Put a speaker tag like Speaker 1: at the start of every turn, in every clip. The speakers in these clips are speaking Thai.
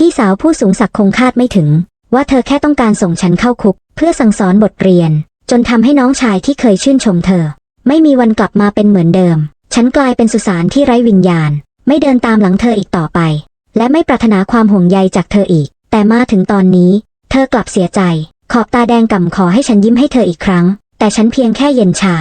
Speaker 1: พี่สาวผู้สูงศักดิ์คงคาดไม่ถึง ว่าเธอแค่ต้องการส่งฉันเข้าคุก เพื่อสั่งสอนบทเรียน จนทำให้น้องชายที่เคยชื่นชมเธอ ไม่มีวันกลับมาเป็นเหมือนเดิม ฉันกลายเป็นสุสานที่ไร้วิญญาณ ไม่เดินตามหลังเธออีกต่อไป และไม่ปรารถนาความห่วงใยจากเธออีก แต่มาถึงตอนนี้ เธอกลับเสียใจ ขอบตาแดงก่ำขอให้ฉันยิ้มให้เธออีกครั้ง แต่ฉันเพียงแค่เย็นชา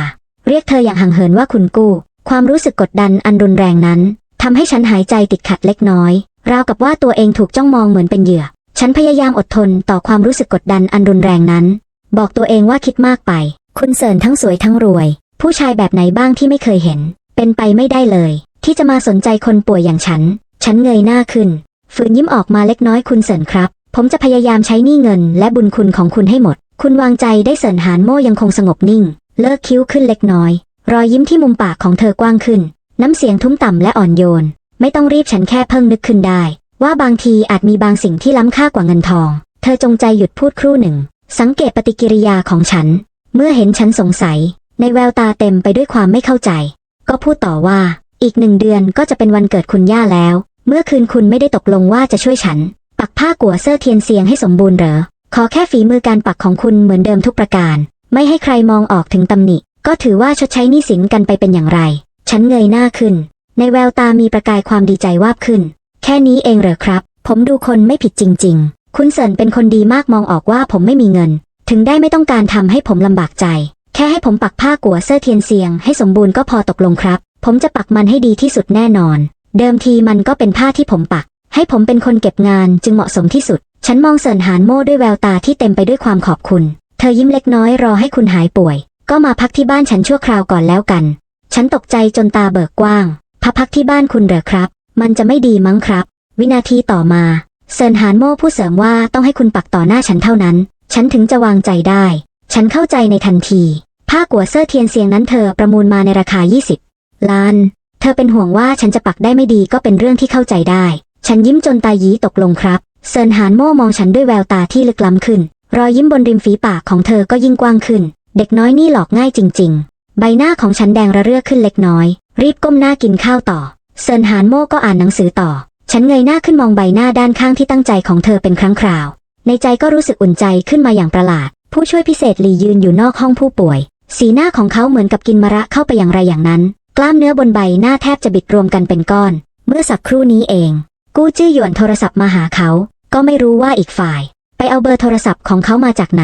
Speaker 1: เรียกเธออย่างห่างเหินว่าคุณกู้ ความรู้สึกกดดันอันรุนแรงนั้นทำให้ฉันหายใจติดขัดเล็กน้อย ราวกับว่าตัวเองถูกจ้องมองเหมือนเป็นเหยื่อ ฉันพยายามอดทนต่อความรู้สึกกดดันอันรุนแรงนั้น บอกตัวเองว่าคิดมากไป คุณเสิร์นทั้งสวยทั้งรวย ผู้ชายแบบไหนบ้างที่ไม่เคยเห็น เป็นไปไม่ได้เลย ที่จะมาสนใจคนป่วยอย่างฉัน ฉันเงยหน้าขึ้น ฝืนยิ้มออกมาเล็กน้อยคุณเสิร์นครับ ผมจะพยายามใช้หนี้เงิน และบุญคุณของคุณให้หมด คุณวางใจได้เสิร์นหานโม่ยังคงสงบนิ่ง เลิกคิ้วขึ้นเล็กน้อย รอยยิ้มที่มุมปากของเธอกว้างขึ้น น้ำเสียงทุ้มต่ำและอ่อนโยน ไม่ต้องรีบฉันแค่เพิ่งนึกขึ้นได้ ว่าบางทีอาจมีบางสิ่งที่ล้ำค่ากว่าเงินทอง เธอจงใจหยุดพูดครู่หนึ่ง สังเกตปฏิกิริยาของฉัน เมื่อเห็นฉันสงสัย ในแววตาเต็มไปด้วยความไม่เข้าใจ ก็พูดต่อว่า อีกหนึ่งเดือนก็จะเป็นวันเกิดคุณย่าแล้ว เมื่อคืนคุณไม่ได้ตกลงว่าจะช่วยฉัน ปักผ้ากัวเซอร์เทียนเซียงให้สมบูรณ์เหรอ ขอแค่ฝีมือการปักของคุณเหมือนเดิมทุกประการ ไม่ให้ใครมองออกถึงตำหนิ ก็ถือว่าชดใช้หนี้สินกันไปเป็นอย่างไร ฉันเงยหน้าขึ้น ในแววตามีประกายความดีใจวาบขึ้น แค่นี้เองเหรอครับ ผมดูคนไม่ผิดจริง ๆ คุณเซินเป็นคนดีมากมองออกว่าผมไม่มีเงิน ถึงได้ไม่ต้องการทำให้ผมลำบากใจ แค่ให้ผมปักผ้ากัวเซอร์เทียนเซียงให้สมบูรณ์ก็พอตกลงครับ ผมจะปักมันให้ดีที่สุดแน่นอน เดิมทีมันก็เป็นผ้าที่ผมปัก ให้ผมเป็นคนเก็บงานจึงเหมาะสมที่สุด ฉันมองเสินหานโม่ด้วยแววตาที่เต็มไปด้วยความขอบคุณ เธอยิ้มเล็กน้อยรอให้คุณหายป่วย ก็มาพักที่บ้านฉันชั่วคราวก่อนแล้วกัน ฉันตกใจจนตาเบิกกว้าง พักพักที่บ้านคุณเหรอครับ มันจะไม่ดีมั้งครับ วินาทีต่อมา เซินหานโม่ผู้เสริมว่าต้องให้คุณปักต่อหน้าฉันเท่านั้น ฉันถึงจะวางใจได้ ฉันเข้าใจในทันที ผ้ากัวเซอร์เทียนเซียงนั้นเธอประมูลมาในราคา 20 ล้าน เธอเป็นห่วงว่าฉันจะปักได้ไม่ดีก็เป็นเรื่องที่เข้าใจได้ ฉันยิ้มจนตายีตกลงครับ เซินหานโม่มองฉันด้วยแววตาที่ลึกล้ำขึ้น รอยยิ้มบนริมฝีปากของเธอก็ยิ่งกว้างขึ้น เด็กน้อยนี่หลอกง่ายจริง ๆ ใบหน้าของฉันแดงระเรื่อขึ้นเล็กน้อย รีบก้มหน้ากินข้าวต่อ เซินหานโม่ก็อ่านหนังสือต่อ ฉันเงยหน้าขึ้นมองใบหน้าด้านข้างที่ตั้งใจของเธอเป็นครั้งคราว ในใจก็รู้สึกอุ่นใจขึ้นมาอย่างประหลาด ผู้ช่วยพิเศษหลียืนอยู่นอกห้องผู้ป่วย สีหน้าของเขาเหมือนกับกินมะระเข้าไปอย่างไรอย่างนั้น กล้ามเนื้อบนใบหน้าแทบจะบิดรวมกันเป็นก้อน เมื่อสักครู่นี้เอง กู้จื้อหยวนโทรศัพท์มาหาเขา ก็ไม่รู้ว่าอีกฝ่าย ไปเอาเบอร์โทรศัพท์ของเขามาจากไหน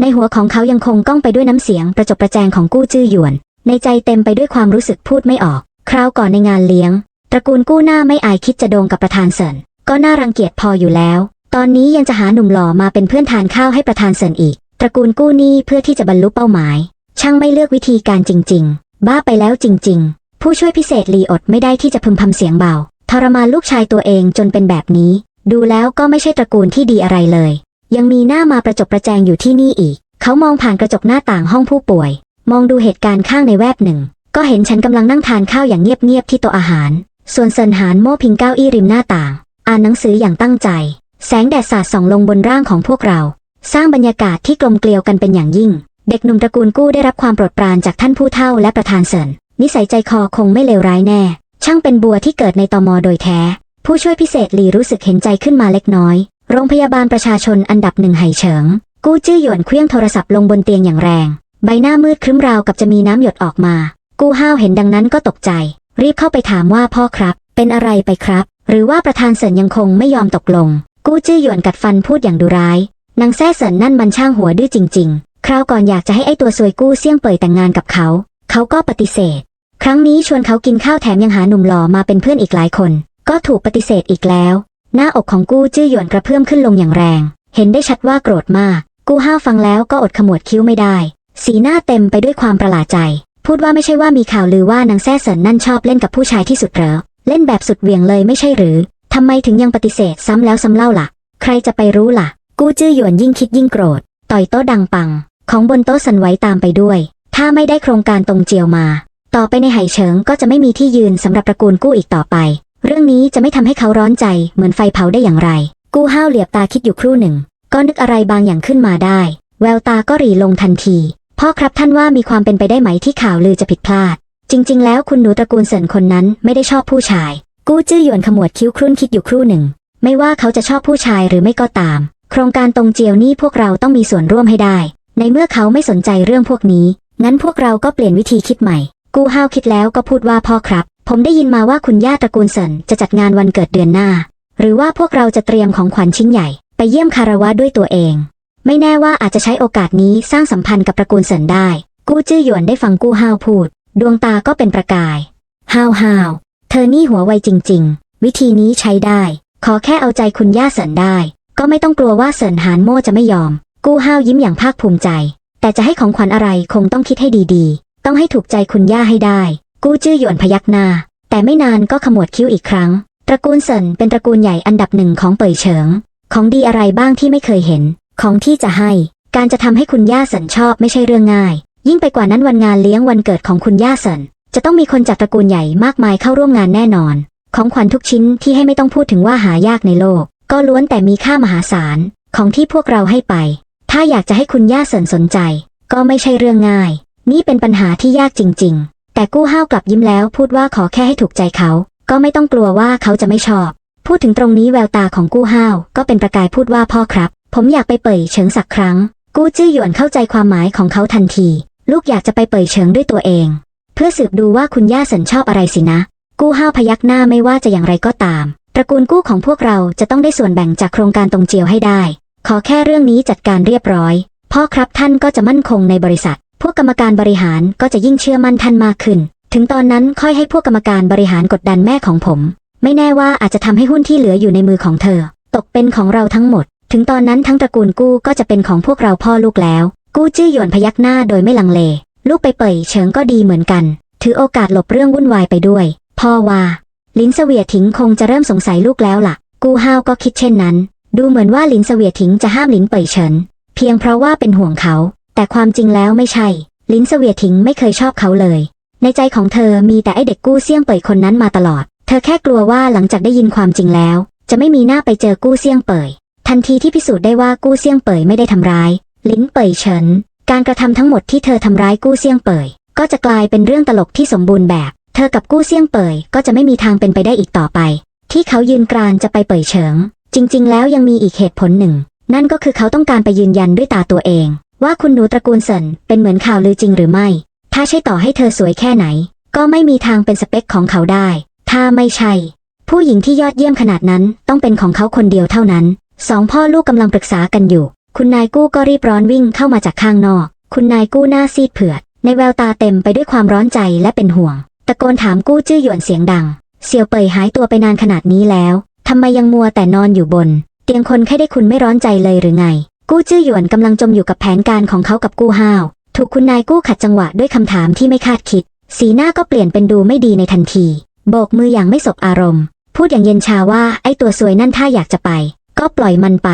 Speaker 1: ในหัวของเขายังคงก้องไปด้วยน้ำเสียงประจบประแจงของกู้จื้อหยวน ในใจเต็มไปด้วยความรู้สึกพูดไม่ออก คราวก่อนในงานเลี้ยง ตระกูลกู้หน้าไม่อายคิดจะโดงกับประธานเซินก็น่ารังเกียจพออยู่แล้ว ตอนนี้ยังจะหาหนุ่มหล่อมาเป็นเพื่อนทานข้าวให้ประธานเซินอีก ตระกูลกู้หนี้เพื่อที่จะบรรลุเป้าหมาย ช่างไม่เลือกวิธีการจริง ๆ บ้าไปแล้วจริง ๆ ผู้ช่วยพิเศษลีอดไม่ได้ที่จะพึมพำเสียงเบาทรมานลูกชายตัวเองจนเป็นแบบนี้ ดูแล้วก็ไม่ใช่ตระกูลที่ดีอะไรเลย ยังมีหน้ามาประจบประแจงอยู่ที่นี่อีก เขามองผ่านกระจกหน้าต่างห้องผู้ป่วย มองดูเหตุการณ์ข้างในแวบหนึ่ง ก็เห็นฉันกำลังนั่งทานข้าวอย่างเงียบๆที่โต๊ะอาหาร ส่วนเซินหานโม่พิงเก้าอี้ริมหน้าต่าง อ่านหนังสืออย่างตั้งใจ แสงแดดสาดส่องลงบนร่างของพวกเรา สร้างบรรยากาศที่กลมเกลียวกันเป็นอย่างยิ่ง เด็กหนุ่มตระกูลกู้ได้รับความโปรดปรานจากท่านผู้เฒ่าและประธานเซินนิสัยใจคอคงไม่เลวร้ายแน่ ช่างเป็นบัวที่เกิดในตมโดยแท้ ผู้ช่วยพิเศษหลีรู้สึกเห็นใจขึ้นมาเล็กน้อย โรงพยาบาลประชาชนอันดับหนึ่งไห่เฉิง กู้จื้อหยวนเคลื่องโทรศัพท์ลงบนเตียงอย่างแรง ใบหน้ามืดครึ้มราวกับจะมีน้ำหยดออกมา กู้ห้าวเห็นดังนั้นก็ตกใจ รีบเข้าไปถามว่าพ่อครับ เป็นอะไรไปครับ หรือว่าประธานเสินยังคงไม่ยอมตกลง กู้จื้อหยวนกัดฟันพูดอย่างดุร้ายนางแซ่เสินนั่นมันช่างหัวดื้อจริง ๆ คราวก่อนอยากจะให้ไอ้ตัวซวยกู้เสี่ยงเป่ยแต่งงานกับเขา เขาก็ปฏิเสธ ครั้งนี้ชวนเขากินข้าวแถมยังหาหนุ่มหล่อมาเป็นเพื่อนอีกหลายคน ก็ถูกปฏิเสธอีกแล้ว หน้าอกของกู้จื้อหยวนกระเพื่อมขึ้นลงอย่างแรง เห็นได้ชัดว่าโกรธมาก กู้ห้าวฟังแล้วก็อดขมวดคิ้วไม่ได้ สีหน้าเต็มไปด้วยความประหลาดใจ พูดว่าไม่ใช่ว่ามีข่าวลือว่านางแซ่เสินนั่นชอบเล่นกับผู้ชายที่สุดเหรอเล่นแบบสุดเหวี่ยงเลยไม่ใช่หรือทำไมถึงยังปฏิเสธซ้ำแล้วซ้ำเล่าล่ะ ใครจะไปรู้ล่ะ กู้จื้อหยวนยิ่งคิดยิ่งโกรธ ต่อยโต๊ะดังปัง ของบนโต๊ะสั่นไหวตามไปด้วย ถ้าไม่ได้โครงการตรงเจียวมา ต่อไปในไหเฉิงก็จะไม่มีที่ยืนสำหรับตระกูลกู้อีกต่อไป เรื่องนี้จะไม่ทำให้เขาร้อนใจเหมือนไฟเผาได้อย่างไร กู้ห้าวเหลียบตาคิดอยู่ครู่หนึ่ง ก็นึกอะไรบางอย่างขึ้นมาได้ แววตาก็หรีลงทันที พ่อครับท่านว่ามีความเป็นไปได้ไหมที่ข่าวลือจะผิดพลาด จริง ๆ แล้วคุณหนูตระกูลเสินคนนั้นไม่ได้ชอบผู้ชาย กู้จื้อหยวนขมวดคิ้วครุ่นคิดอยู่ครู่หนึ่ง ไม่ว่าเขาจะชอบผู้ชายหรือไม่ก็ตาม โครงการตรงเจียวนี่พวกเราต้องมีส่วนร่วมให้ได้ ในเมื่อเขาไม่สนใจเรื่องพวกนี้ งั้นพวกเราก็เปลี่ยนวิธีคิดใหม่ กู้ฮาวคิดแล้วก็พูดว่าพ่อครับ ผมได้ยินมาว่าคุณย่าตระกูลเซินจะจัดงานวันเกิดเดือนหน้า หรือว่าพวกเราจะเตรียมของขวัญชิ้นใหญ่ ไปเยี่ยมคารวะด้วยตัวเอง ไม่แน่ว่าอาจจะใช้โอกาสนี้สร้างสัมพันธ์กับตระกูลเซินได้ กู้จื้อหยวนได้ฟังกู้ฮาวพูด ดวงตาก็เป็นประกายฮาวฮาวเธอนี่หัวไวจริง ๆ วิธีนี้ใช้ได้ ขอแค่เอาใจคุณย่าเซินได้ ก็ไม่ต้องกลัวว่าเซินหานโม่จะไม่ยอม กู้ฮาวยิ้มอย่างภาคภูมิใจ แต่จะให้ของขวัญอะไรคงต้องคิดให้ดีๆ ต้องให้ถูกใจคุณย่าให้ได้ กู้จื้อหยวนพยักหน้า แต่ไม่นานก็ขมวดคิ้วอีกครั้ง ตระกูลเซินเป็นตระกูลใหญ่อันดับหนึ่งของเป่ยเฉิง ของดีอะไรบ้างที่ไม่เคยเห็น ของที่จะให้ การจะทำให้คุณย่าเซินชอบไม่ใช่เรื่องง่าย ยิ่งไปกว่านั้นวันงานเลี้ยงวันเกิดของคุณย่าเซินจะต้องมีคนจากตระกูลใหญ่มากมายเข้าร่วมงานแน่นอน ของขวัญทุกชิ้นที่ให้ไม่ต้องพูดถึงว่าหายากในโลก ก็ล้วนแต่มีค่ามหาศาลของที่พวกเราให้ไป ถ้าอยากจะให้คุณย่าเซินสนใจ ก็ไม่ใช่เรื่องง่าย นี่เป็นปัญหาที่ยากจริง ๆ แต่กู้ห้าวกลับยิ้มแล้วพูดว่าขอแค่ให้ถูกใจเขา ก็ไม่ต้องกลัวว่าเขาจะไม่ชอบ พูดถึงตรงนี้แววตาของกู้ห้าวก็เป็นประกายพูดว่าพ่อครับ ผมอยากไปเป่ยเฉิงสักครั้ง กู้จื้อหยวนเข้าใจความหมายของเขาทันที ลูกอยากจะไปเป่ยเฉิงด้วยตัวเอง เพื่อสืบดูว่าคุณย่าสันชอบอะไรสินะ กู้ห้าวพยักหน้าไม่ว่าจะอย่างไรก็ตาม ตระกูลกู้ของพวกเราจะต้องได้ส่วนแบ่งจากโครงการตรงเจียวให้ได้ ขอแค่เรื่องนี้จัดการเรียบร้อยพ่อครับท่านก็จะมั่นคงในบริษัท พวกกรรมการบริหารก็จะยิ่งเชื่อมั่นท่านมากขึ้น ถึงตอนนั้นค่อยให้พวกกรรมการบริหารกดดันแม่ของผม ไม่แน่ว่าอาจจะทำให้หุ้นที่เหลืออยู่ในมือของเธอ ตกเป็นของเราทั้งหมด ถึงตอนนั้นทั้งตระกูลกู้ก็จะเป็นของพวกเราพ่อลูกแล้ว กู้จื้อหยวนพยักหน้าโดยไม่ลังเล ลูกไปเป่ยเฉิงก็ดีเหมือนกัน ถือโอกาสหลบเรื่องวุ่นวายไปด้วย พ่อว่า ลินเสวียถิงคงจะเริ่มสงสัยลูกแล้วล่ะ กู้ห้าวก็คิดเช่นนั้น ดูเหมือนว่าลินเสวียถิงจะห้ามลินเป่ยเฉิน เพียงเพราะว่าเป็นห่วงเขา แต่ความจริงแล้วไม่ใช่ ลินเสวียถิงไม่เคยชอบเขาเลย ในใจของเธอมีแต่ไอเด็กกู้เซี่ยงเป่ยคนนั้นมาตลอด เธอแค่กลัวว่าหลังจากได้ยินความจริงแล้ว จะไม่มีหน้าไปเจอกู้เซี่ยงเป่ย ทันทีที่พิสูจน์ได้ว่ากู้เซี่ยงเป่ยไม่ได้ทำร้าย ลินเป่ยเฉิน การกระทำทั้งหมดที่เธอทำร้ายกู้เซี่ยงเป่ยก็จะกลายเป็นเรื่องตลกที่สมบูรณ์แบบ เธอกับกู้เซี่ยงเป่ยก็จะไม่มีทางเป็นไปได้อีกต่อไป ที่เขายืนกรานจะไปเป่ยเฉิง จริง ๆ แล้วยังมีอีกเหตุผลหนึ่ง นั่นก็คือเขาต้องการไปยืนยันด้วยตาตัวเอง ว่าคุณหนูตระกูลเซินเป็นเหมือนข่าวลือจริงหรือไม่ ถ้าใช่ต่อให้เธอสวยแค่ไหน ก็ไม่มีทางเป็นสเปคของเขาได้ ถ้าไม่ใช่ ผู้หญิงที่ยอดเยี่ยมขนาดนั้นต้องเป็นของเขาคนเดียวเท่านั้น สองพ่อลูกกำลังปรึกษากันอยู่ คุณนายกู้ก็รีบร้อนวิ่งเข้ามาจากข้างนอก คุณนายกู้หน้าซีดเผือด ในแววตาเต็มไปด้วยความร้อนใจและเป็นห่วง ตะโกนถามกู้จื้อหยวนเสียงดัง เสี่ยวเปยหายตัวไปนานขนาดนี้แล้วทำไมยังมัวแต่นอนอยู่บน เตียงคนแค่ได้คุณไม่ร้อนใจเลยหรือไง กู้จื้อหยวนกำลังจมอยู่กับแผนการของเขากับกู้ห้าว ถูกคุณนายกู้ขัดจังหวะด้วยคำถามที่ไม่คาดคิด สีหน้าก็เปลี่ยนเป็นดูไม่ดีในทันที โบกมืออย่างไม่สบอารมณ์ พูดอย่างเย็นชาว่าไอ้ตัวสวยนั่นถ้าอยากจะไป ก็ปล่อยมันไป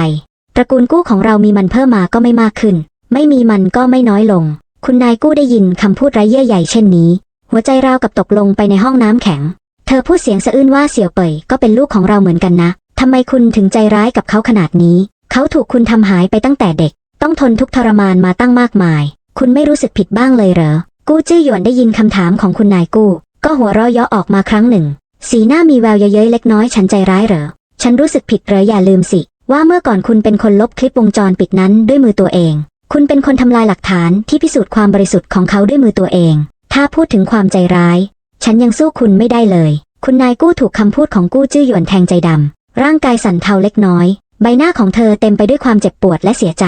Speaker 1: ตระกูลกู้ของเรามีมันเพิ่มมาก็ไม่มากขึ้น ไม่มีมันก็ไม่น้อยลง คุณนายกู้ได้ยินคำพูดไร้เยื่อใยเช่นนี้ หัวใจราวกับตกลงไปในห้องน้ำแข็ง เธอพูดเสียงสะอื้นว่าเสี่ยวเป่ยก็เป็นลูกของเราเหมือนกันนะทำไมคุณถึงใจร้ายกับเขาขนาดนี้ เขาถูกคุณทำหายไปตั้งแต่เด็ก ต้องทนทุกทรมานมาตั้งมากมาย คุณไม่รู้สึกผิดบ้างเลยเหรอ กู้จื้อหยวนได้ยินคำถามของคุณนายกู้ ก็หัวเราะเยาะออกมาครั้งหนึ่ง สีหน้ามีแววเย้ยเล็กน้อยฉันใจร้ายเหรอ ฉันรู้สึกผิดเหรออย่าลืมสิ ว่าเมื่อก่อนคุณเป็นคนลบคลิปวงจรปิดนั้นด้วยมือตัวเอง คุณเป็นคนทำลายหลักฐานที่พิสูจน์ความบริสุทธิ์ของเขาด้วยมือตัวเอง ถ้าพูดถึงความใจร้าย ฉันยังสู้คุณไม่ได้เลย คุณนายกู้ถูกคำพูดของกู้จื้อหยวนแทงใจดำร่างกายสั่นเทาเล็กน้อย ใบหน้าของเธอเต็มไปด้วยความเจ็บปวดและเสียใจ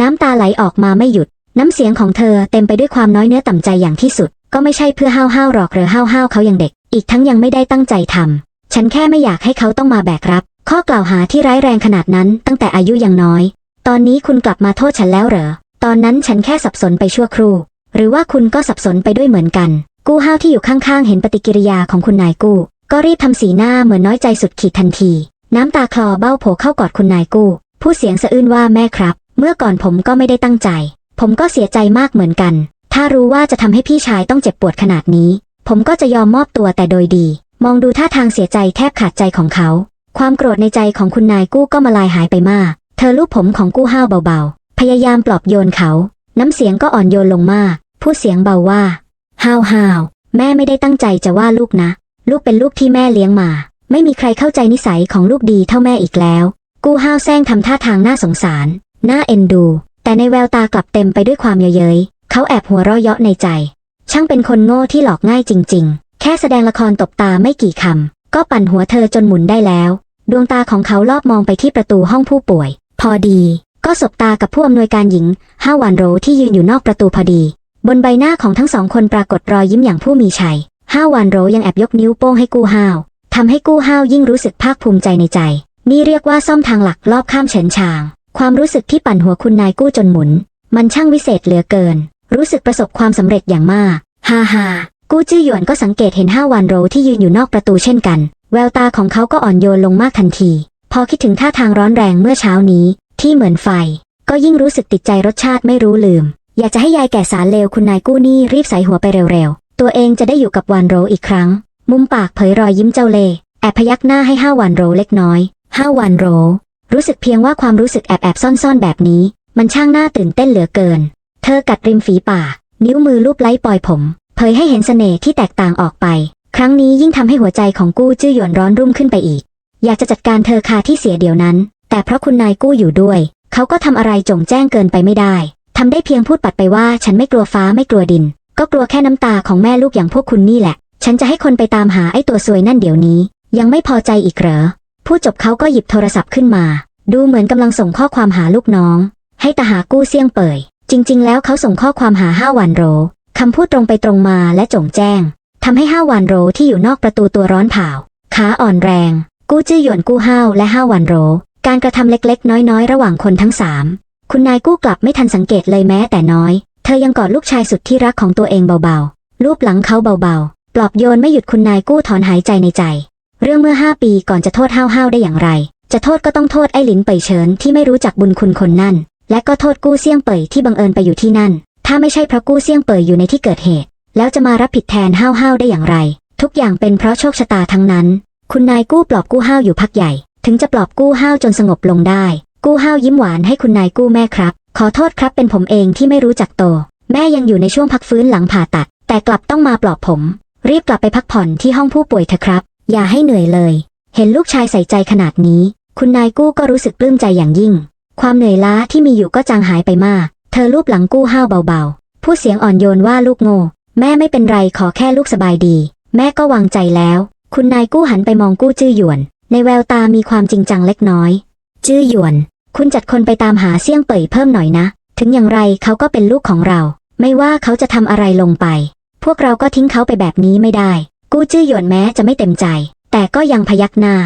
Speaker 1: น้ำตาไหลออกมาไม่หยุด น้ำเสียงของเธอเต็มไปด้วยความน้อยเนื้อต่ำใจอย่างที่สุด ก็ไม่ใช่เพื่อห้าวห้าวหรอกหรือห้าวห้าวเขายังเด็ก อีกทั้งยังไม่ได้ตั้งใจทำฉันแค่ไม่อยากให้เขาต้องมาแบกรับ ข้อกล่าวหาที่ร้ายแรงขนาดนั้นตั้งแต่อายุยังน้อย ตอนนี้คุณกลับมาโทษฉันแล้วเหรอ ตอนนั้นฉันแค่สับสนไปชั่วครู่ หรือว่าคุณก็สับสนไปด้วยเหมือนกัน กู้ห้าวที่อยู่ข้างๆ เห็นปฏิกิริยาของคุณนายกู้ ก็รีบทำสีหน้าเหมือนน้อยใจสุดขีดทันที น้ำตาคลอเบ้าโผเข้ากอดคุณนายกู้พูดเสียงสะอื้นว่าแม่ครับ เมื่อก่อนผมก็ไม่ได้ตั้งใจ ผมก็เสียใจมากเหมือนกัน ถ้ารู้ว่าจะทำให้พี่ชายต้องเจ็บปวดขนาดนี้ ผมก็จะยอมมอบตัวแต่โดยดี มองดูท่าทางเสียใจแทบขาดใจของเขา ความโกรธในใจของคุณนายกู้ก็มาลายหายไปมาก เธอลูบผมของกู้ห้าวเบาๆ พยายามปลอบโยนเขา น้ำเสียงก็อ่อนโยนลงมาก พูดเสียงเบาว่า ห้าวห้าวแม่ไม่ได้ตั้งใจจะว่าลูกนะ ลูกเป็นลูกที่แม่เลี้ยงมา ไม่มีใครเข้าใจนิสัยของลูกดีเท่าแม่อีกแล้ว กู้ห้าวแซงทำท่าทางน่าสงสาร น่าเอ็นดู แต่ในแววตากลับเต็มไปด้วยความเยเย้ยเขาแอบหัวเราะเยาะในใจ ช่างเป็นคนโง่ที่หลอกง่ายจริง ๆ แค่แสดงละครตบตาไม่กี่คำก็ปั่นหัวเธอจนหมุนได้แล้ว ดวงตาของเขาลอบมองไปที่ประตูห้องผู้ป่วย พอดี ก็สบตากับผู้อำนวยการหญิงห้าวานโรที่ยืนอยู่นอกประตูพอดี บนใบหน้าของทั้งสองคนปรากฏรอยยิ้มอย่างผู้มีชัยห้าวานโรยังแอบยกนิ้วโป้งให้กู้ห้าวทำให้กู้ห้าวยิ่งรู้สึกภาคภูมิใจในใจ นี่เรียกว่าซ่อมทางหลักรอบข้ามเฉินชาง ความรู้สึกที่ปั่นหัวคุณนายกู้จนหมุน มันช่างวิเศษเหลือเกิน รู้สึกประสบความสำเร็จอย่างมากฮ่าฮ่ากู้จื้อหยวนก็สังเกตเห็นห้าวานโรที่ยืนอยู่นอกประตูเช่นกัน แววตาของเขาก็อ่อนโยนลงมากทันที พอคิดถึงท่าทางร้อนแรงเมื่อเช้านี้ ที่เหมือนไฟ ก็ยิ่งรู้สึกติดใจรสชาติไม่รู้ลืม อยากจะให้ยายแก่สารเลวคุณนายกู้นี่รีบใส่หัวไปเร็วๆ ตัวเองจะได้อยู่กับวานโรอีกครั้ง มุมปากเผยรอยยิ้มเจ้าเล่แอบพยักหน้าให้ห้าวานโรเล็กน้อยห้าวานโร รู้สึกเพียงว่าความรู้สึกแอบแอบซ่อนๆแบบนี้ มันช่างน่าตื่นเต้นเหลือเกิน เธอกัดริมฝีปากนิ้วมือลูบไล้ปลอยผม เผยให้เห็นเสน่ห์ที่แตกต่างออกไป ครั้งนี้ยิ่งทำให้หัวใจของกู้จื้อหยวนร้อนรุ่มขึ้นไปอีก อยากจะจัดการเธอคาที่เสียเดียวนั้น แต่เพราะคุณนายกู้อยู่ด้วย เขาก็ทำอะไรจงแจ้งเกินไปไม่ได้ทำได้เพียงพูดปัดไปว่าฉันไม่กลัวฟ้าไม่กลัวดิน ก็กลัวแค่น้ำตาของแม่ลูกอย่างพวกคุณนี่แหละ ฉันจะให้คนไปตามหาไอ้ตัวซวยนั่นเดี๋ยวนี้ ยังไม่พอใจอีกเหรอพูดจบเขาก็หยิบโทรศัพท์ขึ้นมา ดูเหมือนกำลังส่งข้อความหาลูกน้อง ให้ตาหากู้เสี่ยงเป่ยจริง ๆ แล้วเขาส่งข้อความหาห้าวันโรคำพูดตรงไปตรงมาและจงแจ้ง ทำให้ห้าวันโรที่อยู่นอกประตูตัวร้อนเผาขาอ่อนแรง กู้จื้อหยวนกู้ห้าวและห้าวันโร การกระทำเล็กๆ น้อยๆ ระหว่างคนทั้งสามคุณนายกู้กลับไม่ทันสังเกตเลยแม้แต่น้อย เธอยังกอดลูกชายสุดที่รักของตัวเองเบาๆ ลูบหลังเขาเบาๆ ปลอบโยนไม่หยุดคุณนายกู้ถอนหายใจในใจ เรื่องเมื่อห้าปีก่อนจะโทษห้าวห้าวได้อย่างไร จะโทษก็ต้องโทษไอ้หลินเป่ยเฉินที่ไม่รู้จักบุญคุณคนนั่น และก็โทษกู้เสี่ยงเป่ยที่บังเอิญไปอยู่ที่นั่น ถ้าไม่ใช่เพราะกู้เสี่ยงเป่ยอยู่ในที่เกิดเหตุ แล้วจะมารับผิดแทนห้าวห้าวได้อย่างไร ทุกอย่างเป็นเพราะโชคชะตาทั้งนั้น คุณนายกู้ปลอบกู้ห้าวอยู่พักใหญ่ ถึงจะปลอบกู้ห้าวจนสงบลงได้ กู้ห้าวยิ้มหวานให้คุณนายกู้แม่ครับ ขอโทษครับเป็นผมเองที่ไม่รู้จักโต แม่ยังอยู่ในช่วงพักฟื้นหลังผ่าตัด แต่กลับต้องมาปลอบผม รีบกลับไปพักผ่อนที่ห้องผู้ป่วยเถอะครับ อย่าให้เหนื่อยเลย เห็นลูกชายใส่ใจขนาดนี้ คุณนายกู้ก็รู้สึกปลื้มใจอย่างยิ่ง ความเหนื่อยล้าที่มีอยู่ก็จางหายไปมาก เธอลูบหลังกู้ห้าวเบาๆผู้เสียงอ่อนโยนว่าลูกโง่ แม่ไม่เป็นไรขอแค่ลูกสบายดี แม่ก็วางใจแล้ว คุณนายกู้หันไปมองกู้จื้อหยวน ในแววตามีความจริงจังเล็กน้อย จื้อหยวน คุณจัดคนไปตามหาเสี่ยงเป่ยเพิ่มหน่อยนะ ถึงอย่างไรเขาก็เป็นลูกของเรา ไม่ว่าเขาจะทำอะไรลงไป พวกเราก็ทิ้งเขาไปแบบนี้ไม่ได้ กู้จื้อหยวนแม้จะไม่เต็มใจ แต่ก็ยังพยักหน้า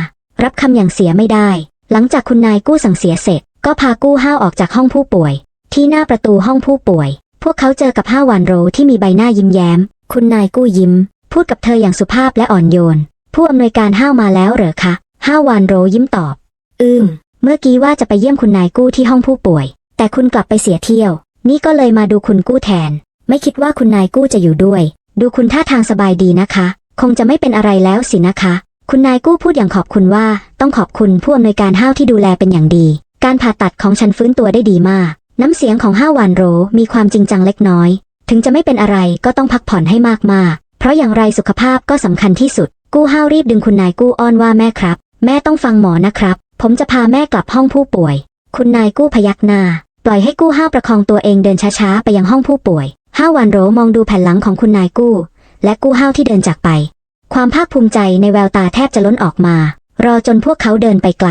Speaker 1: รับคำอย่างเสียไม่ได้ หลังจากคุณนายกู้สั่งเสียเสร็จ ก็พากู้ห้าวออกจากห้องผู้ป่วย ที่หน้าประตูห้องผู้ป่วย พวกเขาเจอกับห้าวันโรที่มีใบหน้ายิ้มแย้ม คุณนายกู้ยิ้ม พูดกับเธออย่างสุภาพและอ่อนโยน ผู้อำนวยการห้าวมาแล้วเหรอคะห้าวันโรยิ้มตอบ อืม เมื่อกี้ว่าจะไปเยี่ยมคุณนายกู้ที่ห้องผู้ป่วย แต่คุณกลับไปเสียเที่ยว นี่ก็เลยมาดูคุณกู้แทน ไม่คิดว่าคุณนายกู้จะอยู่ด้วย ดูคุณท่าทางสบายดีนะคะ คงจะไม่เป็นอะไรแล้วสินะคะ คุณนายกู้พูดอย่างขอบคุณว่า ต้องขอบคุณผู้อำนวยการห้าวที่ดูแลเป็นอย่างดี การผ่าตัดของฉันฟื้นตัวได้ดีมาก น้ำเสียงของห้าวหวานโรมีความจริงจังเล็กน้อย ถึงจะไม่เป็นอะไรก็ต้องพักผ่อนให้มากๆ เพราะอย่างไรสุขภาพก็สำคัญที่สุด กู้ห้าวรีบดึงคุณนายกู้อ้อนว่าแม่ครับ แม่ต้องฟังหมอนะครับ ผมจะพาแม่กลับห้องผู้ป่วย คุณนายกู้พยักหน้า ปล่อยให้กู้ห้าวประคองตัวเองเดินช้าๆไปยังห้องผู้ป่วย ห้าวหวานโรมองดูแผ่นหลังของคุณนายกู้ และกู้ห้าวที่เดินจากไป ความภาคภูมิใจในแววตาแทบจะล้นออกมา รอจนพวกเขาเดินไปไกล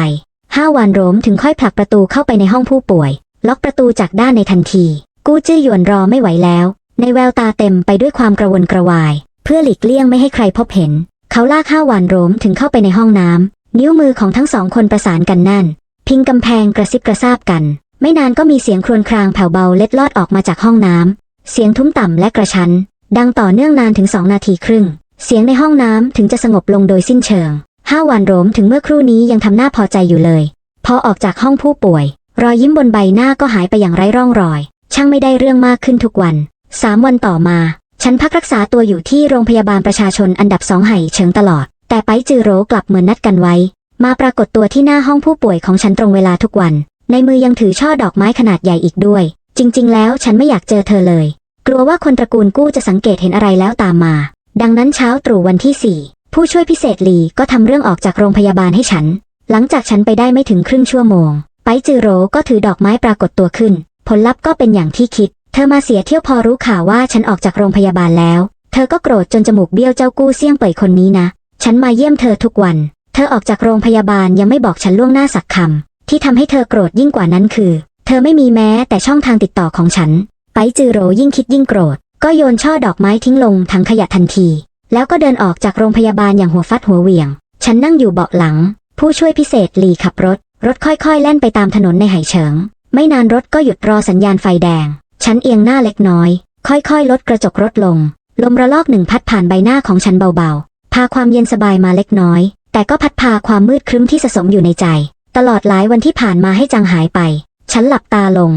Speaker 1: ห้าวานโรมถึงค่อยผลักประตูเข้าไปในห้องผู้ป่วย ล็อกประตูจากด้านในทันที กู้จื้อหยวนรอไม่ไหวแล้ว ในแววตาเต็มไปด้วยความกระวนกระวาย เพื่อหลีกเลี่ยงไม่ให้ใครพบเห็น เขาลากห้าวานโรมถึงเข้าไปในห้องน้ำนิ้วมือของทั้งสองคนประสานกันแน่น พิงกำแพงกระซิบกระซาบกัน ไม่นานก็มีเสียงครวญครางแผ่วเบาเล็ดลอดออกมาจากห้องน้ำเสียงทุ้มต่ำและกระชั้น ดังต่อเนื่องนานถึงสองนาทีครึ่ง เสียงในห้องน้ำถึงจะสงบลงโดยสิ้นเชิงห้าวันโรมถึงเมื่อครู่นี้ยังทำหน้าพอใจอยู่เลย พอออกจากห้องผู้ป่วย รอยยิ้มบนใบหน้าก็หายไปอย่างไร้ร่องรอย ช่างไม่ได้เรื่องมากขึ้นทุกวันสามวันต่อมา ฉันพักรักษาตัวอยู่ที่โรงพยาบาลประชาชนอันดับสองไห่เฉิงตลอด แต่ไปจือโรกลับเหมือนนัดกันไว้ มาปรากฏตัวที่หน้าห้องผู้ป่วยของฉันตรงเวลาทุกวัน ในมือยังถือช่อดอกไม้ขนาดใหญ่อีกด้วย จริง ๆ แล้วฉันไม่อยากเจอเธอเลย กลัวว่าคนตระกูลกู้จะสังเกตเห็นอะไรแล้วตามมา ดังนั้นเช้าตรู่วันที่สี่ผผู้ช่วยพิเศษหลีก็ทำเรื่องออกจากโรงพยาบาลให้ฉัน หลังจากฉันไปได้ไม่ถึงครึ่งชั่วโมง ไปจือโรก็ถือดอกไม้ปรากฏตัวขึ้น ผลลัพธ์ก็เป็นอย่างที่คิด เธอมาเสียเที่ยวพอรู้ข่าวว่าฉันออกจากโรงพยาบาลแล้ว เธอก็โกรธจนจมูกเบี้ยวเจ้ากู้เสี่ยงเป่ยคนนี้นะ ฉันมาเยี่ยมเธอทุกวัน เธอออกจากโรงพยาบาลยังไม่บอกฉันล่วงหน้าสักคำที่ทำให้เธอโกรธยิ่งกว่านั้นคือ เธอไม่มีแม้แต่ช่องทางติดต่อของฉัน ไปจือโรยิ่งคิดยิ่งโกรธ ก็โยนช่อดอกไม้ทิ้งลงถังขยะทันที แล้วก็เดินออกจากโรงพยาบาลอย่างหัวฟัดหัวเหวี่ยง ฉันนั่งอยู่เบาะหลัง ผู้ช่วยพิเศษหลีขับรถ รถค่อยๆ แล่นไปตามถนนในไหเฉิง ไม่นานรถก็หยุดรอสัญญาณไฟแดง ฉันเอียงหน้าเล็กน้อย ค่อยๆ ลดกระจกรถลง ลมระลอกหนึ่งพัดผ่านใบหน้าของฉันเบาๆ พาความเย็นสบายมาเล็กน้อย แต่ก็พัดพาความมืดครึ้มที่สะสมอยู่ในใจ ตลอดหลายวันที่ผ่านมาให้จางหายไป ฉันหลับตาลง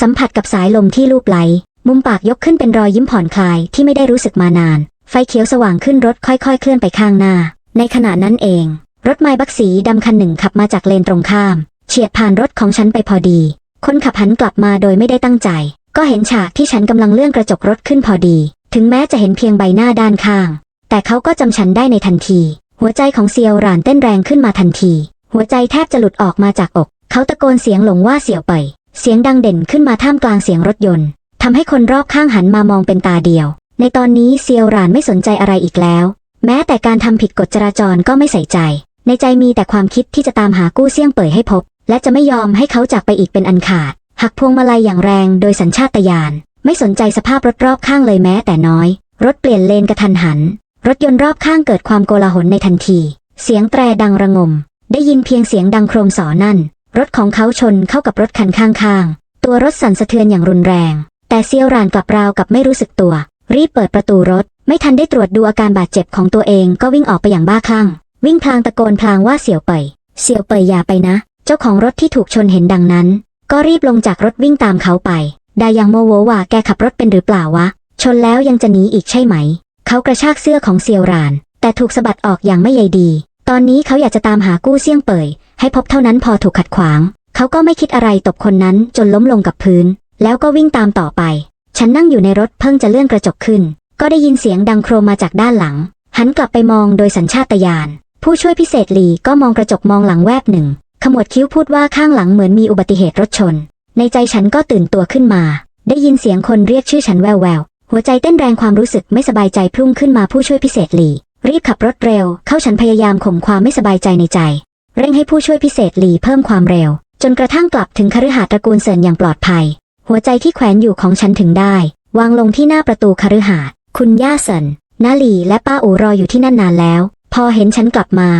Speaker 1: สัมผัสกับสายลมที่ลูบไหล มุมปากยกขึ้นเป็นรอยยิ้มผ่อนคลายที่ไม่ได้รู้สึกมานาน ไฟเขียวสว่างขึ้นรถค่อยๆ เคลื่อนไปข้างหน้า ในขณะนั้นเอง รถไม้บักสีดำคันหนึ่งขับมาจากเลนตรงข้าม เฉียดผ่านรถของฉันไปพอดี คนขับหันกลับมาโดยไม่ได้ตั้งใจ ก็เห็นฉากที่ฉันกำลังเลื่อนกระจกรถขึ้นพอดี ถึงแม้จะเห็นเพียงใบหน้าด้านข้าง แต่เขาก็จำฉันได้ในทันที หัวใจของเซียวหรานเต้นแรงขึ้นมาทันที หัวใจแทบจะหลุดออกมาจากอก เขาตะโกนเสียงหลงว่าเสี่ยวเป่ยเสียงดังเด่นขึ้นมาท่ามกลางเสียงรถยนต์ทำให้คนรอบข้างหันมามองเป็นตาเดียว ในตอนนี้เซียวหรานไม่สนใจอะไรอีกแล้ว แม้แต่การทำผิดกฎจราจรก็ไม่ใส่ใจ ในใจมีแต่ความคิดที่จะตามหากู้เสี่ยงเป่ยให้พบ และจะไม่ยอมให้เขาจากไปอีกเป็นอันขาด หักพวงมาลัยอย่างแรงโดยสัญชาตญาณไม่สนใจสภาพรถรอบข้างเลยแม้แต่น้อย รถเปลี่ยนเลนกระทันหัน รถยนต์รอบข้างเกิดความโกลาหลในทันที เสียงแตรดังระงม ได้ยินเพียงเสียงดังโครมสอนั่น รถของเขาชนเข้ากับรถคันข้างๆ ตัวรถสั่นสะเทือนอย่างรุนแรง แต่เซียวรานกลับราวกับไม่รู้สึกตัว รีบเปิดประตูรถ ไม่ทันได้ตรวจดูอาการบาดเจ็บของตัวเองก็วิ่งออกไปอย่างบ้าคลั่ง วิ่งพลางตะโกนพลางว่าเสี่ยวเป่ยเสี่ยวเป่ยอย่าไปนะ เจ้าของรถที่ถูกชนเห็นดังนั้น ก็รีบลงจากรถวิ่งตามเขาไป ดายังโมโวว่าแกขับรถเป็นหรือเปล่าวะ ชนแล้วยังจะหนีอีกใช่ไหม เขากระชากเสื้อของเซียวราน แต่ถูกสะบัดออกอย่างไม่ใยดี ตอนนี้เขาอยากจะตามหากู้เสี่ยงเป่ยให้พบเท่านั้นพอถูกขัดขวาง เขาก็ไม่คิดอะไรตบคนนั้นจนล้มลงกับพื้น แล้วก็วิ่งตามต่อไป ฉันนั่งอยู่ในรถเพิ่งจะเลื่อนกระจกขึ้น ก็ได้ยินเสียงดังโครมมาจากด้านหลัง หันกลับไปมองโดยสัญชาตญาณ ผู้ช่วยพิเศษหลีก็มองกระจกมองหลังแวบหนึ่ง ขมวดคิ้วพูดว่าข้างหลังเหมือนมีอุบัติเหตุรถชน ในใจฉันก็ตื่นตัวขึ้นมา ได้ยินเสียงคนเรียกชื่อฉันแววแววหัวใจเต้นแรงความรู้สึกไม่สบายใจพุ่งขึ้นมาผู้ช่วยพิเศษหลี รีบขับรถเร็ว เข้าฉันพยายามข่มความไม่สบายใจในใจ เร่งให้ผู้ช่วยพิเศษหลีเพิ่มความเร็ว จนกระทั่งกลับถึงคฤหาสน์ตระกูลเซินอย่างปลอดภัย หัวใจที่แขวนอยู่ของฉันถึงได้ วางลงที่หน้าประตูคฤหาสน์คุณย่าเซินนาหลีและป้าอูรออยู่ที่นั่นนานแล้ว พอเห็นฉันกลับมา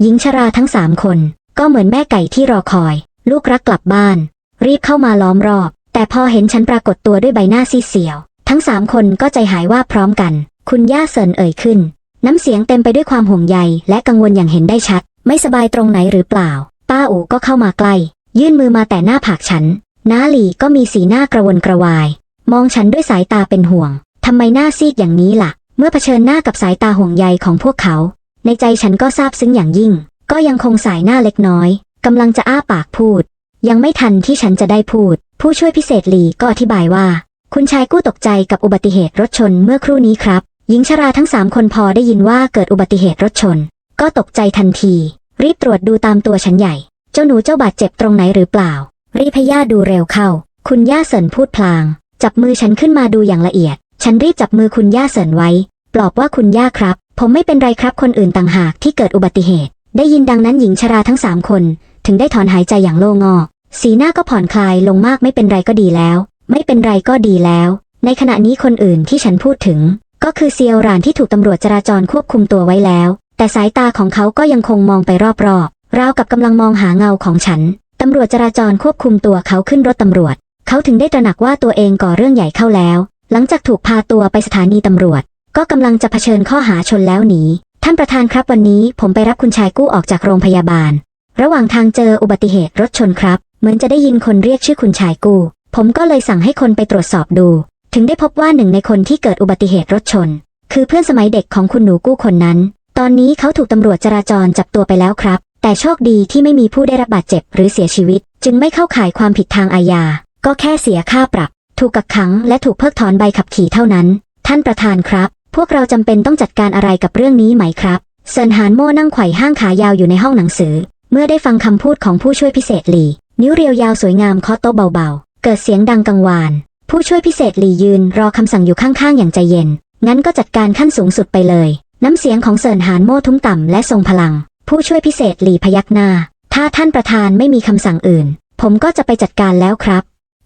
Speaker 1: หญิงชราทั้งสามคน ก็เหมือนแม่ไก่ที่รอคอย ลูกรักกลับบ้าน รีบเข้ามาล้อมรอบ แต่พอเห็นฉันปรากฏตัวด้วยใบหน้าซีเสียว ทั้งสามคนก็ใจหายว่าพร้อมกัน คุณย่าเซินเอ่ยขึ้น น้ำเสียงเต็มไปด้วยความห่วงใย และกังวลอย่างเห็นได้ชัด ไม่สบายตรงไหนหรือเปล่า ป้าอูก็เข้ามาใกล้ ยื่นมือมาแต่หน้าผากฉันน้าหลีก็มีสีหน้ากระวนกระวาย มองฉันด้วยสายตาเป็นห่วงทำไมหน้าซีดอย่างนี้ล่ะ เมื่อเผชิญหน้ากับสายตาห่วงใยของพวกเขา ในใจฉันก็ซาบซึ้งอย่างยิ่ง ก็ยังคงสายหน้าเล็กน้อยกำลังจะอ้าปากพูด ยังไม่ทันที่ฉันจะได้พูด ผู้ช่วยพิเศษหลีก็อธิบายว่า คุณชายกู้ตกใจกับอุบัติเหตุรถชนเมื่อครู่นี้ครับ หญิงชราทั้งสามคนพอได้ยินว่าเกิดอุบัติเหตุรถชน ก็ตกใจทันที รีบตรวจดูตามตัวฉันใหญ่ เจ้าหนูเจ้าบาดเจ็บตรงไหนหรือเปล่า รีพย่าดูเร็วเข้า คุณย่าเสินพูดพลาง จับมือฉันขึ้นมาดูอย่างละเอียด ฉันรีบจับมือคุณย่าเสินไว้ ปลอบว่าคุณย่าครับ ผมไม่เป็นไรครับคนอื่นต่างหากที่เกิดอุบัติเหตุ ได้ยินดังนั้นหญิงชราทั้งสามคน ถึงได้ถอนหายใจอย่างโล่งอกสีหน้าก็ผ่อนคลายลงมากไม่เป็นไรก็ดีแล้ว ไม่เป็นไรก็ดีแล้ว ในขณะนี้คนอื่นที่ฉันพูดถึง ก็คือเซียวรานที่ถูกตำรวจจราจรควบคุมตัวไว้แล้ว แต่สายตาของเขาก็ยังคงมองไปรอบๆราวกับกำลังมองหาเงาของฉันตำรวจจราจรควบคุมตัวเขาขึ้นรถตำรวจ เขาถึงได้ตระหนักว่าตัวเองก่อเรื่องใหญ่เข้าแล้ว หลังจากถูกพาตัวไปสถานีตำรวจ ก็กำลังจะเผชิญข้อหาชนแล้วหนี ท่านประธานครับวันนี้ผมไปรับคุณชายกู้ออกจากโรงพยาบาล ระหว่างทางเจออุบัติเหตุรถชนครับ เหมือนจะได้ยินคนเรียกชื่อคุณชายกู้ ผมก็เลยสั่งให้คนไปตรวจสอบดู ถึงได้พบว่าหนึ่งในคนที่เกิดอุบัติเหตุรถชน คือเพื่อนสมัยเด็กของคุณหนูกู้คนนั้น ตอนนี้เขาถูกตำรวจจราจรจับตัวไปแล้วครับ แต่โชคดีที่ไม่มีผู้ได้รับบาดเจ็บหรือเสียชีวิต จึงไม่เข้าข่ายความผิดทางอาญา ก็แค่เสียค่าปรับ ถูกกักขังและถูกเพิกถอนใบขับขี่เท่านั้น ท่านประธานครับ พวกเราจำเป็นต้องจัดการอะไรกับเรื่องนี้ไหมครับเซินหานโม่นั่งไขว่ห้างขายาวอยู่ในห้องหนังสือ เมื่อได้ฟังคำพูดของผู้ช่วยพิเศษหลีนิ้วเรียวยาวสวยงามเคาะโต๊ะเบาๆ เกิดเสียงดังกังวาน ผู้ช่วยพิเศษหลียืนรอคำสั่งอยู่ข้างๆ อย่างใจเย็น งั้นก็จัดการขั้นสูงสุดไปเลย น้ำเสียงของเซินหานโม่ทุ้มต่ำและทรงพลัง ผู้ช่วยพิเศษหลีพยักหน้า ถ้าท่านประธานไม่มีคำสั่งอื่น ผมก็จะไปจัดการแล้วครับ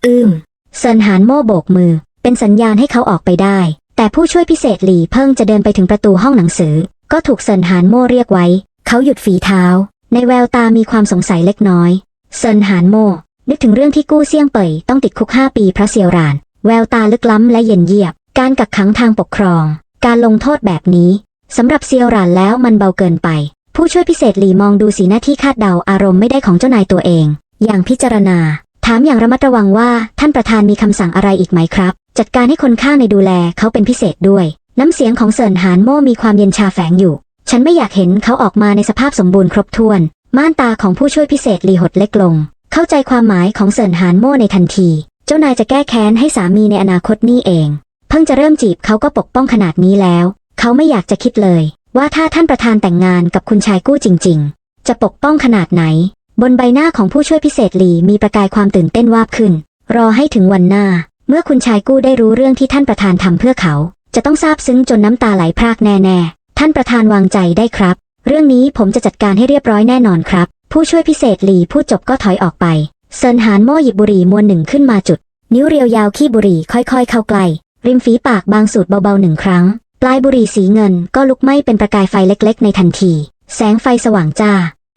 Speaker 1: อืมเซินหานโม่โบกมือ เป็นสัญญาณให้เขาออกไปได้ แต่ผู้ช่วยพิเศษหลี่เพิ่งจะเดินไปถึงประตูห้องหนังสือ ก็ถูกเซินหานโม่เรียกไว้ เขาหยุดฝีเท้า ในแววตามีความสงสัยเล็กน้อยเซินหานโม่นึกถึงเรื่องที่กู้เซี่ยงเป่ยต้องติดคุกห้าปีเพราะเซียวราน แววตาลึกล้ำและเย็นเยียบ การกักขังทางปกครอง การลงโทษแบบนี้สำหรับเซียวรานแล้วมันเบาเกินไป ผู้ช่วยพิเศษหลี่มองดูสีหน้าที่คาดเดาอารมณ์ไม่ได้ของเจ้านายตัวเอง อย่างพิจารณา ถามอย่างระมัดระวังว่าท่านประธานมีคำสั่งอะไรอีกไหมครับ จัดการให้คนข้างในดูแลเขาเป็นพิเศษด้วย น้ำเสียงของเซินหานโม่มีความเย็นชาแฝงอยู่ ฉันไม่อยากเห็นเขาออกมาในสภาพสมบูรณ์ครบถ้วน ม่านตาของผู้ช่วยพิเศษหลีหดเล็กลง เข้าใจความหมายของเซินหานโม่ในทันที เจ้านายจะแก้แค้นให้สามีในอนาคตนี่เอง เพิ่งจะเริ่มจีบเขาก็ปกป้องขนาดนี้แล้ว เขาไม่อยากจะคิดเลย ว่าถ้าท่านประธานแต่งงานกับคุณชายกู้จริง ๆ จะปกป้องขนาดไหน บนใบหน้าของผู้ช่วยพิเศษหลีมีประกายความตื่นเต้นวาบขึ้น รอให้ถึงวันหน้า เมื่อคุณชายกู้ได้รู้เรื่องที่ท่านประธานทำเพื่อเขา จะต้องซาบซึ้งจนน้ำตาไหลพรากแน่ๆ ท่านประธานวางใจได้ครับ เรื่องนี้ผมจะจัดการให้เรียบร้อยแน่นอนครับ ผู้ช่วยพิเศษหลีพูดจบก็ถอยออกไปเซินหานโม่หยิบบุหรี่มวนหนึ่งขึ้นมาจุด นิ้วเรียวยาวขี้บุหรี่ค่อยๆ เข้าใกล้ริมฝีปากบางสูดเบาๆหนึ่งครั้ง ปลายบุหรี่สีเงินก็ลุกไหม้เป็นประกายไฟเล็กๆ ในทันที แสงไฟสว่างจ้า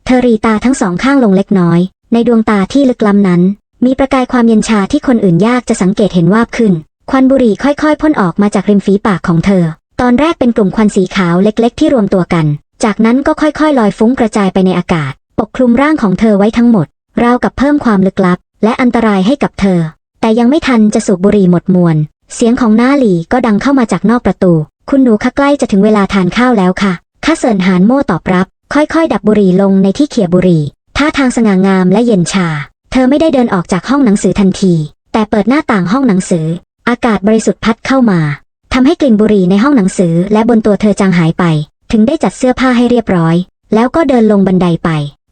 Speaker 1: เธอรีตาทั้งสองข้างลงเล็กน้อย ในดวงตาที่ลึกล้ำนั้น มีประกายความเย็นชาที่คนอื่นยากจะสังเกตเห็นวาบขึ้น ควันบุหรี่ค่อยๆพ่นออกมาจากริมฝีปากของเธอ ตอนแรกเป็นกลุ่มควันสีขาวเล็กๆ ที่รวมตัวกัน จากนั้นก็ค่อยๆ ลอยฟุ้งกระจายไปในอากาศ ปกคลุมร่างของเธอไว้ทั้งหมด ราวกับเพิ่มความลึกลับ และอันตรายให้กับเธอ แต่ยังไม่ทันจะสูบบุหรี่หมดมวล เสียงของน้าหลีก็ดังเข้ามาจากนอกประตู คุณหนูคะใกล้จะถึงเวลาทานข้าวแล้วค่ะข้าเสินหานโม่ตอบรับ ค่อยๆ ดับบุหรี่ลงในที่เขี่ยบุหรี่ท่าทางสง่างามและเย็นชา เธอไม่ได้เดินออกจากห้องหนังสือทันที แต่เปิดหน้าต่างห้องหนังสือ อากาศบริสุทธิ์พัดเข้ามาทำให้กลิ่นบุหรี่ในห้องหนังสือและบนตัวเธอจางหายไป ถึงได้จัดเสื้อผ้าให้เรียบร้อย แล้วก็เดินลงบันไดไป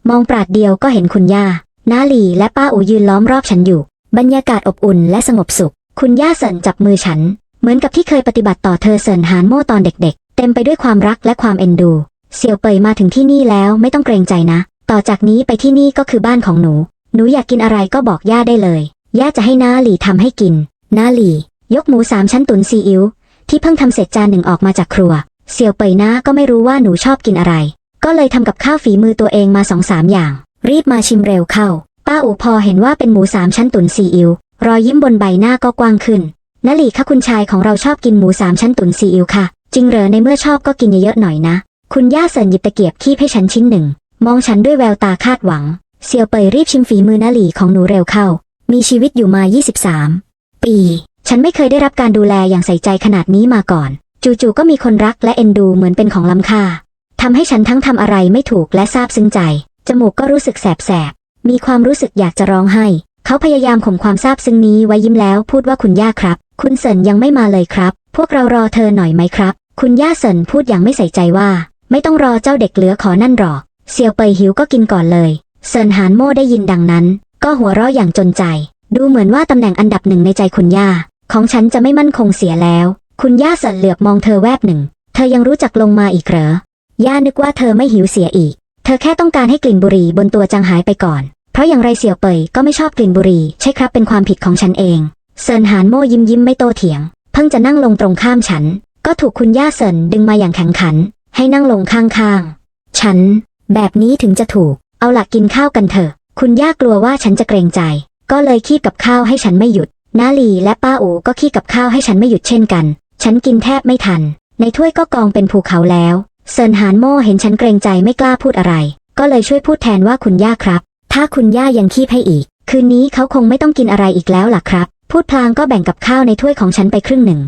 Speaker 1: มองปราดเดียวก็เห็นคุณย่าน้าหลีและป้าอูยืนล้อมรอบฉันอยู่ บรรยากาศอบอุ่นและสงบสุข คุณย่าเสินจับมือฉัน เหมือนกับที่เคยปฏิบัติต่อเธอเสินหานโม่ตอนเด็ก ๆ เต็มไปด้วยความรักและความเอ็นดู เสี่ยวเปยมาถึงที่นี่แล้วไม่ต้องเกรงใจนะ ต่อจากนี้ไปที่นี่ก็คือบ้านของหนู หนูอยากกินอะไรก็บอกย่าได้เลย ย่าจะให้น้าหลีทำให้กิน น้าหลี ยกหมูสามชั้นตุ๋นซีอิ๊วที่เพิ่งทำเสร็จจานหนึ่งออกมาจากครัว เสี่ยวเปยน้าก็ไม่รู้ว่าหนูชอบกินอะไร ก็เลยทำกับข้าวฝีมือตัวเองมาสองสามอย่าง รีบมาชิมเร็วเข้า ป้าอูพอเห็นว่าเป็นหมูสามชั้นตุ๋นซีอิ๊วรอยยิ้มบนใบหน้าก็กว้างขึ้นนาหลีคะคุณชายของเราชอบกินหมูสามชั้นตุ๋นซีอิ๊วค่ะ จริงเหรอในเมื่อชอบก็กินเยอะๆหน่อยนะ คุณย่าเสินหยิบตะเกียบคีบให้ฉันชิ้นหนึ่ง มองฉันด้วยแววตาคาดหวัง เซียวเปยรีบชิมฝีมือนาหลีของหนูเร็วเข้า มีชีวิตอยู่มา 23 ปี ฉันไม่เคยได้รับการดูแลอย่างใส่ใจขนาดนี้มาก่อน จู่ๆก็มีคนรักและเอ็นดูเหมือนเป็นของล้ำค่าทำให้ฉันทั้งทำอะไรไม่ถูกและซาบซึ้งใจ จมูกก็รู้สึกแสบๆ มีความรู้สึกอยากจะร้องไห้ เขาพยายามข่มความซาบซึ้งนี้ไว้ยิ้มแล้วพูดว่าคุณย่าครับ คุณเซินยังไม่มาเลยครับ พวกเรารอเธอหน่อยไหมครับ คุณย่าเซินพูดอย่างไม่ใส่ใจว่า ไม่ต้องรอเจ้าเด็กเหลือขอนั่นหรอก เซียวเปยหิวก็กินก่อนเลย เซินหานโม่ได้ยินดังนั้น ก็หัวเราะอย่างจนใจ ดูเหมือนว่าตำแหน่งอันดับหนึ่งในใจคุณย่า ของฉันจะไม่มั่นคงเสียแล้ว คุณย่าเสินเหลือบมองเธอแวบหนึ่ง เธอยังรู้จักลงมาอีกเหรอย่านึกว่าเธอไม่หิวเสียอีก เธอแค่ต้องการให้กลิ่นบุหรี่บนตัวจางหายไปก่อน เพราะอย่างไรเสี่ยวเปยก็ไม่ชอบกลิ่นบุหรี่ใช่ครับเป็นความผิดของฉันเองเซินหานโม่ยิ้มยิ้มไม่โตเถียง เพิ่งจะนั่งลงตรงข้ามฉัน ก็ถูกคุณย่าเซินดึงมาอย่างแข็งขัน ให้นั่งลงข้างๆ ฉัน แบบนี้ถึงจะถูก เอาหลักกินข้าวกันเถอะ คุณย่ากลัวว่าฉันจะเกรงใจ ก็เลยคีบกับข้าวให้ฉันไม่หยุด นาลีและป้าอูก็คีบกับข้าวให้ฉันไม่หยุดเช่นกัน ฉันกินแทบไม่ทัน ในถ้วยก็กองเป็นภูเขาแล้ว เซินหานโม่เห็นฉันเกรงใจไม่กล้าพูดอะไร ก็เลยช่วยพูดแทนว่าคุณย่าครับ ถ้าคุณย่ายังคีบให้อีก คืนนี้เขาคงไม่ต้องกินอะไรอีกแล้วล่ะครับ พูดพลางก็แบ่งกับข้าวในถ้วยของฉันไปครึ่งหนึ่ง